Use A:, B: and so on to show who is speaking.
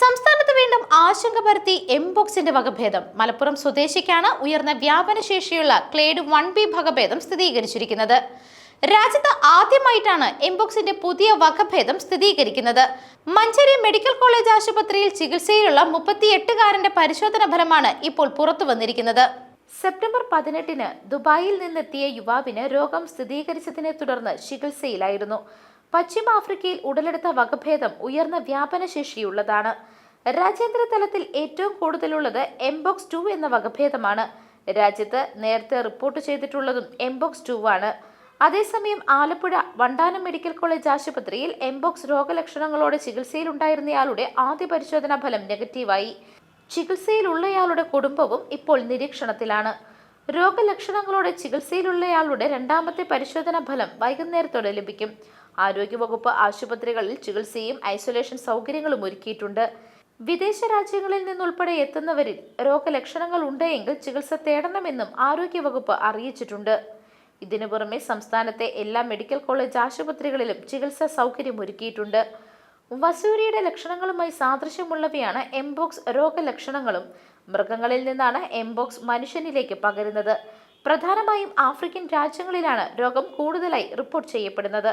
A: സംസ്ഥാനത്ത് വീണ്ടും ആശങ്ക പരത്തി എംബോക്സിന്റെ വകഭേദം. മലപ്പുറം സ്വദേശിക്കാണ് ഉയർന്ന വ്യാപന ശേഷിയുള്ള ക്ലേഡ് വൺ ബി വകഭേദം സ്ഥിരീകരിച്ചിരിക്കുന്നത്. രാജ്യത്ത് ആദ്യമായിട്ടാണ് എംബോക്സിന്റെ പുതിയ വകഭേദം സ്ഥിരീകരിക്കുന്നത്. മഞ്ചേരി മെഡിക്കൽ കോളേജ് ആശുപത്രിയിൽ ചികിത്സയിലുള്ള മുപ്പത്തിയെട്ടുകാരന്റെ പരിശോധന ഫലമാണ് ഇപ്പോൾ പുറത്തു വന്നിരിക്കുന്നത്. സെപ്റ്റംബർ പതിനെട്ടിന് ദുബായിൽ നിന്നെത്തിയ യുവാവിന് രോഗം സ്ഥിരീകരിച്ചതിനെ തുടർന്ന് ചികിത്സയിലായിരുന്നു. പശ്ചിമ ആഫ്രിക്കയിൽ ഉടലെടുത്ത വകഭേദം ഉയർന്ന വ്യാപനശേഷിയുള്ളതാണ് രാജ്യാന്തര തലത്തിൽ ഏറ്റവും കൂടുതലുള്ളത് എംബോക്സ് ടു എന്ന വകഭേദമാണ്. രാജ്യത്ത് നേരത്തെ റിപ്പോർട്ട് ചെയ്തിട്ടുള്ളതും എംബോക്സ് ടു ആണ്. അതേസമയം ആലപ്പുഴ വണ്ടാനം മെഡിക്കൽ കോളേജ് ആശുപത്രിയിൽ എംബോക്സ് രോഗലക്ഷണങ്ങളോടെ ചികിത്സയിലുണ്ടായിരുന്നയാളുടെ ആദ്യ പരിശോധനാ ഫലം നെഗറ്റീവായി. ചികിത്സയിലുള്ളയാളുടെ കുടുംബവും ഇപ്പോൾ നിരീക്ഷണത്തിലാണ്. രോഗലക്ഷണങ്ങളോടെ ചികിത്സയിലുള്ളയാളുടെ രണ്ടാമത്തെ പരിശോധനാ ഫലം വൈകുന്നേരത്തോടെ ലഭിക്കും. ആരോഗ്യവകുപ്പ് ആശുപത്രികളിൽ ചികിത്സയും ഐസൊലേഷൻ സൗകര്യങ്ങളും ഒരുക്കിയിട്ടുണ്ട്. വിദേശ രാജ്യങ്ങളിൽ നിന്നുൾപ്പെടെ എത്തുന്നവരിൽ രോഗലക്ഷണങ്ങൾ ഉണ്ടെങ്കിൽ ചികിത്സ തേടണമെന്നും ആരോഗ്യവകുപ്പ് അറിയിച്ചിട്ടുണ്ട്. ഇതിനു പുറമെ സംസ്ഥാനത്തെ എല്ലാ മെഡിക്കൽ കോളേജ് ആശുപത്രികളിലും ചികിത്സാ സൗകര്യം ഒരുക്കിയിട്ടുണ്ട്. വസൂരിയുടെ ലക്ഷണങ്ങളുമായി സാദൃശ്യമുള്ളവയാണ് എംബോക്സ് രോഗലക്ഷണങ്ങളും. മൃഗങ്ങളിൽ നിന്നാണ് എംബോക്സ് മനുഷ്യനിലേക്ക് പകരുന്നത്. പ്രധാനമായും ആഫ്രിക്കൻ രാജ്യങ്ങളിലാണ് രോഗം കൂടുതലായി റിപ്പോർട്ട് ചെയ്യപ്പെടുന്നത്.